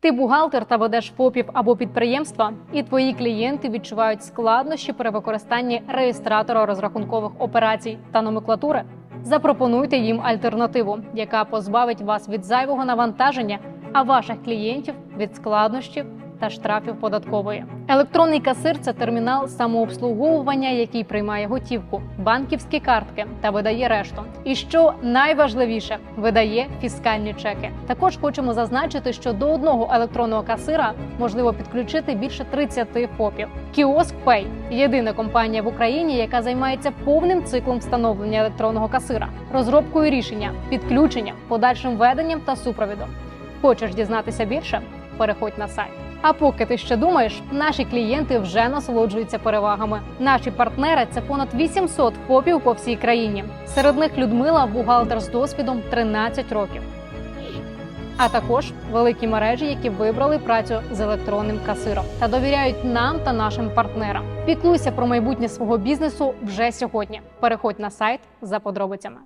Ти бухгалтер та ведеш ФОПів або підприємства, і твої клієнти відчувають складнощі при використанні реєстратора розрахункових операцій та номенклатури. Запропонуйте їм альтернативу, яка позбавить вас від зайвого навантаження, а ваших клієнтів від складнощів та штрафів податкової. Електронний касир це термінал самообслуговування, який приймає готівку, банківські картки та видає решту. І що найважливіше, видає фіскальні чеки. Також хочемо зазначити, що до одного електронного касира можливо підключити більше 30 ФОПів. Кіоск Pay – єдина компанія в Україні, яка займається повним циклом встановлення електронного касира, розробкою рішення, підключенням, подальшим веденням та супровідом. Хочеш дізнатися більше? Переходь на сайт. А поки ти ще думаєш, наші клієнти вже насолоджуються перевагами. Наші партнери це понад 800 ФОПів по всій країні. Серед них Людмила, бухгалтер з досвідом 13 років. А також великі мережі, які вибрали працю з електронним касиром та довіряють нам та нашим партнерам. Піклуйся про майбутнє свого бізнесу вже сьогодні. Переходь на сайт за подробицями.